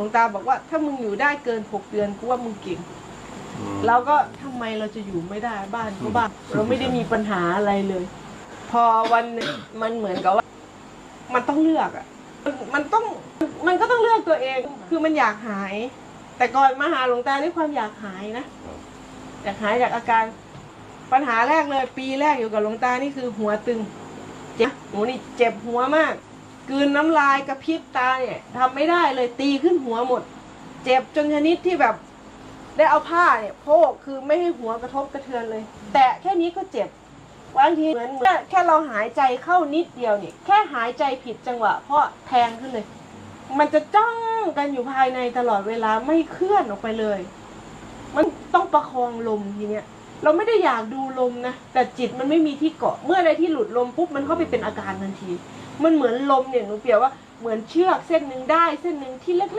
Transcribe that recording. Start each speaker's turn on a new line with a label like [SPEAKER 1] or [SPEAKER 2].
[SPEAKER 1] ลวงตาบอกว่า ถ้ามึงอยู่ได้เกินหกเดือนกูว่ามึงเก่ง
[SPEAKER 2] อืม
[SPEAKER 1] เราก็ทำไมเราจะอยู่ไม่ได้บ้านก็บ้านเราไม่ได้มีปัญหาอะไรเลย พอวันหนึ่งมันเหมือนกับว่า มันต้องเลือกอะมันมันต้องมันก็ต้องเลือกตัวเอง คือมันอยากหาย แต่ก่อนมาหาหลวงตาด้วยความอยากหายนะอยากหายจากอาการ ปัญหาแรกเลย ปีแรกอยู่กับหลวงตานี่คือหัวตึงเจ็บหูนี่เจ็บหัวมาก กืนน้ำลายกระพริบตาเนี่ยทำไม่ได้เลยตีขึ้นหัวหมด เจ็บจนชนิดที่แบบได้เอาผ้าเนี่ยโพกคือไม่ให้หัวกระทบกระเทือนเลย แต่แค่นี้ก็เจ็บบางทีเหมือนแค่เราหายใจเข้านิดเดียวเนี่ยแค่หายใจผิดจังหวะ เพราะแทงขึ้นเลย มันจะจ้องกันอยู่ภายในตลอดเวลาไม่เคลื่อนออกไปเลย มันต้องประคองลมทีเนี้ยเราไม่ได้อยากดูลมนะแต่จิตมันไม่มีที่เกาะเมื่อใดที่หลุดลมปุ๊บมันเข้าไปเป็นอาการทันที มันเหมือนลมเนี่ยหนูเปรียบว่าเหมือนเชือกเส้นหนึ่งได้เส้นหนึ่งที่เล็กๆ